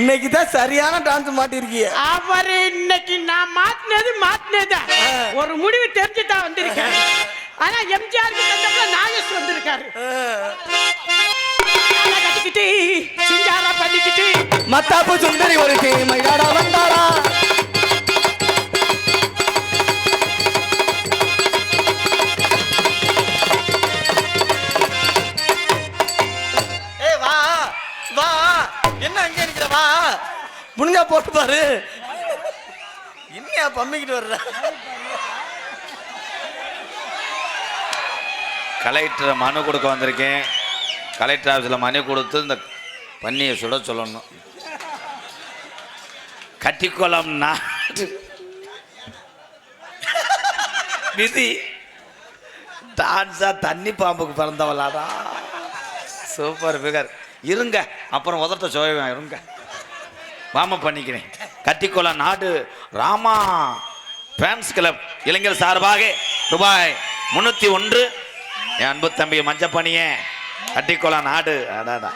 இன்னைக்கு தான் சரியான டான்ஸ் மாட்டிருக்கிய. அவரு இன்னைக்கு நான் மாத்தினது மாத்தினது. ஒரு முடிவு தெரிஞ்சு தான் வந்திருக்கேன் ஆனா தந்தப்பல நாகேஷ் வந்திருக்காரு. கட்டிக்கிட்டு சிங்காரா பண்ணிக்கிட்டு. மத்தாப்பு சுந்தரி ஒரு மயிலாடா வந்தாளா முடிஞ்சா போட்டு பாரு. என்னையா பம்மிக்கிட்டு வர்ற? கலெக்டரை மனு கொடுக்க வந்திருக்கேன். கலெக்டர் ஆஃபீஸில் மனு கொடுத்து இந்த பன்னியை சுட சொல்லணும். கட்டிக்குளம் நாடு. விதி. டான்ஸா தண்ணி பாம்புக்கு பிறந்தவளாடா. Super figure. இருங்க அப்புறம் உதட்ட சோயவேன் இருங்க. வாம பண்ணிக்கிறேன். கட்டிக்குளம் நாடு ராமா ஃபேன்ஸ் கிளப் இளைஞர் சார்பாக ரூபாய் முன்னூற்றி ஒன்று. என் அன்பு தம்பி மஞ்சப்பணியே கட்டிக்கோலா நாடு. அடாடா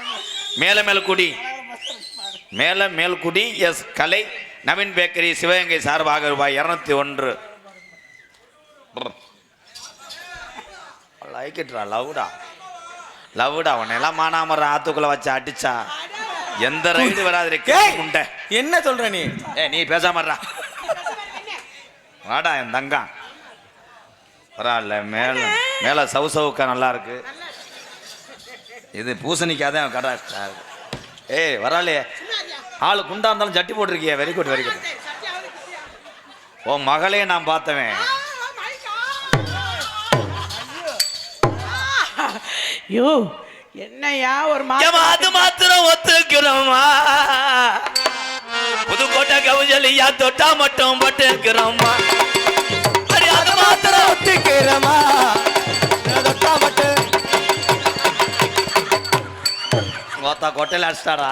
மேல மேல்குடி மேல மேல்குடி எஸ் கலை நவீன் பேக்கரி சிவகங்கை சார்பாக ரூபாய் இரநூத்தி ஒன்று. லைக்கிட்ரா லவ்டா லவ்டா உன்னெல்லாம் மானாமரம் மானாமர ஆத்துக்குள்ள வச்சு அடிச்சா. எந்த ரைடு வராது ஏய் முண்டை என்ன சொல்ற நீ? ஏ நீ பேசாமறா வாடா என் தங்கம். பரவாயில்ல மேல மேல சவு சவுக்கா நல்லா இருக்கு. இது பூசணிக்காய் தான் கடை ஏய் வராலையே ஆளு குண்டா இருந்தாலும் ஜட்டி போட்டிருக்கிய வெரி குட் வெரி குட் உன் மகளே நான் பார்த்தவன். ஐயோ என்னையா ஒரு மாதம் அது மாத்திரம் ஒத்துக்கிறோமா புதுக்கோட்டை கவுஜலியா தொட்டா மட்டும் பட்டுக்கிறோமா அடி, அது மாத்திரம் ஒத்துக்கிறமா? தொட்டா மட்டும். கோத்தா கொட்டையில் அடிச்சிட்டாடா.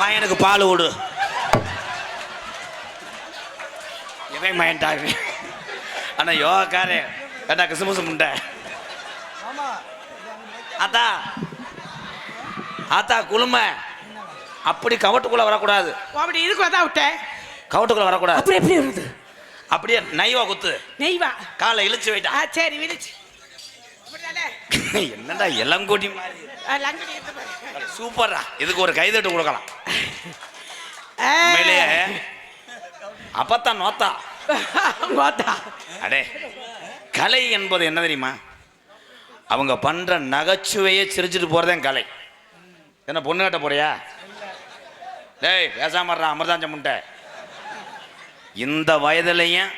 மயனுக்கு பால் விடு இவன் மயன்டாங்க அண்ணா யோகாக்காரே ஏட்டா கிசுமுசு முண்டை? அத்தா ஆத்தா. குளுமை. அப்படி கவட்டுக்குள்ள வரக்கூடாது. அப்படி இதுக்கு தான் விட்டேன். கவட்டுக்குள்ள வரக்கூடாது. அப்படி எப்படி வருது? அப்படியே நைவா குத்து. நெய்வா. காலை இழுச்சு வைட்டா சரி விழிச்சு. அப்படிதானே? என்னடா இளங்கோடி மாதிரி. ஆ, லங்கடி எடுத்து பாரு. சூப்பர்ரா. இதுக்கு ஒரு கைதட்டு கொடுக்கலாம். அப்பத்தான் நோத்தா. பார்த்தா அடே கலை என்பது என்ன தெரியுமா? அவங்க பண்ணுற நகைச்சுவையை சிரிச்சிட்டு போகிறதே கலை. என்ன பொண்ணு கட்ட போறியா? டேய் பேசாமறா அமிர்தாஞ்ச முண்டை இந்த வயதுலையும்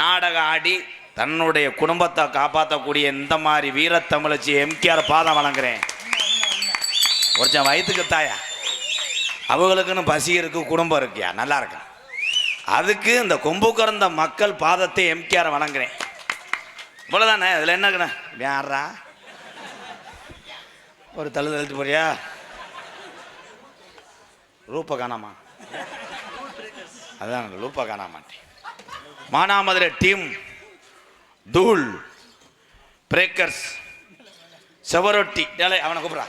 நாடகம் ஆடி தன்னுடைய குடும்பத்தை காப்பாற்றக்கூடிய இந்த மாதிரி வீரத்தமிழச்சி எம்கேஆர் பாதம் வழங்குறேன். ஒருத்தன் வயிற்றுக்கு தாயா? அவங்களுக்குன்னு பசி இருக்கு குடும்பம் இருக்கியா? நல்லா இருக்கா அதுக்கு இந்த கொம்பு கறந்த மக்கள் பாதத்தை எம்கேஆர் வணங்குறேன். இவ்வளோதானே இதில் என்னங்கண்ணே யாரா ஒரு தள்ளு தள்ளிட்டு போறியா? ரூப்பை காணாமா? அதான் ரூப்பை காணாமாட்டேன். மானாமதுரை டீம் தூள் பிரேக்கர்ஸ் செவரொட்டி. டேலே அவனை கூப்பிட்றா.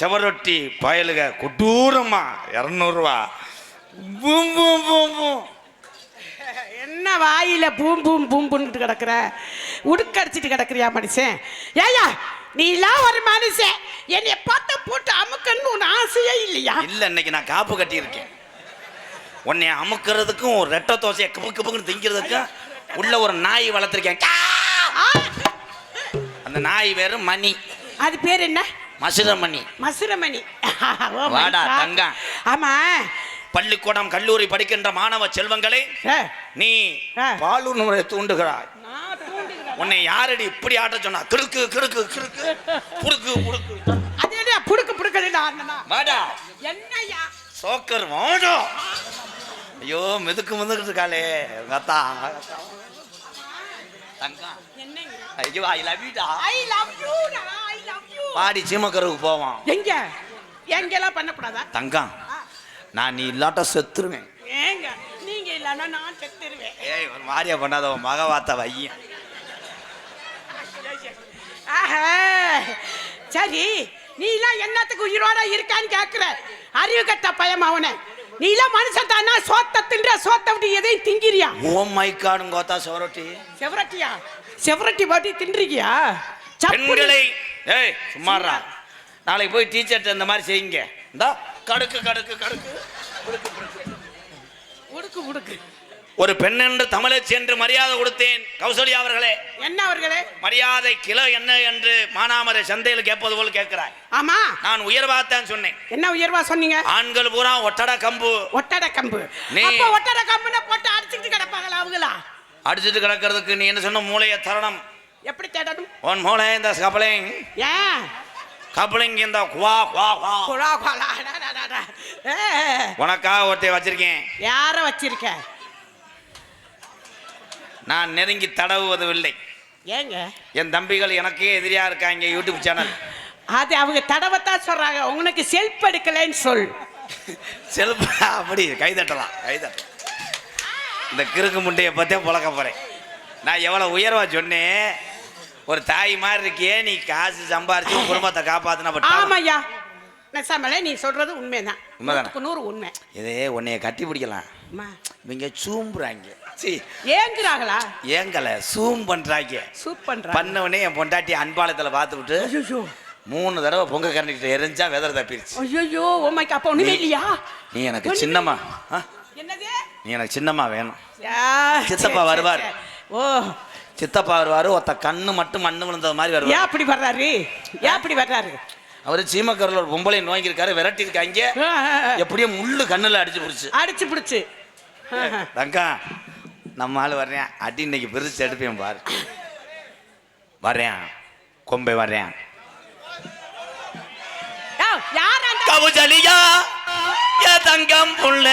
செவரொட்டி பயலுக கொடூரமா இரநூறுவா. Boom boom boom boom. என்ன வாயில பூம் பூம் பூம் பூன்ட்டு கிடக்குற? உடுக்கடிச்சிட்டு கிடக்குறியா மனுஷன்? ஏயா நீ எல்லாம் ஒரு மனுஷன். என்னை பார்த்த போட்டு அமுக்கன்னு உன் ஆசையே இல்லையா? இல்ல இன்னைக்கு நான் காப்பு கட்டியிருக்கேன். உன்னை அமுக்கிறதுக்கும் ஒரு ரெட்டை தோசையை கப்பு கப்புன்னு திங்கிறதுக்கும் உள்ள ஒரு நாய் வளர்த்துருக்கேன். அந்த நாய் வேறு மணி. அது பேர் என்ன? மசுர மணி மசுரமணி my வாடா. தங்கம். ஆமா. பள்ளிக்கூடம் கல்லூரி படிக்கின்ற மாணவ செல்வங்களே நீ முறை தூண்டுகிறாய். நான் தூண்டுகிறேன். உன்னை யாரடி இப்படி ஆட்ட சொன்னா? கிறுக்கு கிறுக்கு கிறுக்கு புடுக்கு புடுக்கு. அது என்ன புடுக்கு புடுக்குதுடா அண்ணனா? வாடா. என்னய்யா சோக்கர் வாடா. ஐயோ மிதுக்கு மிதுக்கிட்டு இருக்காளே. உங்க அத்தா தங்கம். என்னங்க ஐயோ I love யூடா I love you I love you பாடி சீமக்கருக்கு போவோம். எங்க? எங்கெல்லாம் பண்ணக்கூடாதா? தங்கம். நான் நீ இல்லாட்ட செத்துருவேன். ஏங்க நீங்க இல்லைன்னா நான் செத்துருவேன். ஏய் ஒரு மாதிரியா பண்ணாத உன் மகவாத்த வையன். ஆஹா சரி நீ எல்லாம் என்னத்துக்கு உயிரோட இருக்கான்னு கேக்குற. அறிவு கட்ட பயம் அவனை. நீ எல்லாம் மனுஷன் தானா? சோத்த தின்ற சோத்த விட்டு எதையும் திங்கிறியா? ஓ மை காடும் கோத்தா சோரட்டி செவரட்டியா? செவரட்டி பாட்டி தின்றிருக்கியா சப்புனி. பெண்களை ஏய் சும்மாறா. நாளைக்கு போய் டீச்சர்ட்ட இந்த மாதிரி செய்யுங்க. இந்தா கடுக்கு கடுக்கு கடுக்கு. உடுக்கு உடுக்கு. ஒரு பெண் என்று தமிழச்சி என்று மரியாதை கொடுத்தேன். கௌசல்யா அவர்களே. என்ன அவர்களே? மரியாதை கிலோ என்ன என்று மானாமரை சந்தையில் கேட்பது போல் கேட்கிறாய். ஆமா. நான் உயர்வாத்தான் சொன்னேன். என்ன உயர்வா சொன்னீங்க? ஆண்கள் பூரா ஒட்டட கம்பு. ஒட்டடை கம்பு. நீ- ஒட்டடை கம்புன போட்டு அடிச்சுக்கிட்டு கிடப்பாங்களா அவங்களா? அடிச்சிட்டு கிடக்கிறதுக்கு நீ என்ன சொன்ன மூளைய தரணும்? எப்படி தேடணும்? உன் மூளை இந்த கப்பலிங் ஏன்? கப்பலிங் இந்த குவா குவா. குவா குழா குழா உனக்காக ஒருத்தைய வச்சிருக்கேன். யார வச்சிருக்க? நான் நெருங்கி தடவுவதில்லை ஏங்க? என் தம்பிகள் எனக்கே எதிரியா இருக்காங்க யூடியூப் சேனல் அது அவங்க தடவைத்தான் சொல்றாங்க. உனக்கு செல்ஃப் எடுக்கலைன்னு சொல். செல்பா அப்படி கை தட்டலாம் கை தட்டலாம். இந்த கிறுக்கு முண்டையை பத்தே புழக்க போறேன். நான் எவ்வளவு உயர்வா சொன்னேன் ஒரு தாய் மாதிரி இருக்கியே நீ காசு சம்பாரிச்சு உன் குடும்பத்தை காப்பாத்தின ஆமாய்யா. நெசாமலே நீ சொல்றது உண்மைதான். உண்மைதானே? நூறு உண்மை. இதே உன்னைய கட்டி பிடிக்கலாம். அம்மா, இவங்க சூம்புறாங்க. ஏங்குறாங்களா? ஏங்கல சூம் பண்றாங்க. சூப் பண்றாங்க. பண்ணவனே என் பொண்டாட்டி அன்பாலத்தில் பார்த்து விட்டு மூணு தடவை பொங்க கரண்டிட்டு எரிஞ்சா வெதர் தப்பிருச்சு. ஐயோ ஓமைக்கு அப்ப ஒண்ணுமே நீ- இல்லையா? நீ எனக்கு சின்னம்மா? என்னது? நீ எனக்கு சின்னம்மா வேணும். சித்தப்பா வருவார். ஓ சித்தப்பா வருவாரு ஒத்த கண்ணு மட்டும் மண்ணு விழுந்தது மாதிரி வருவாரு. ஏன் அப்படி வர்றாரு? ஏன் அப்படி வர்றாரு? அவரு சீமக்கரில் ஒரு பொம்பளை நோங்கியிருக்காரு விரட்டி இருக்காங்க. எப்படியோ முள்ளு கண்ணுல அடிச்சு புடிச்சு. அடிச்சு பிடிச்சு. தங்கா நம்ம ஆள் வர்றேன். அடி இன்னைக்கு பெருசு எடுப்பேன் பாரு. வர்றேன். கொம்பை அந்த கவுஜலியா? தங்கம் புள்ள.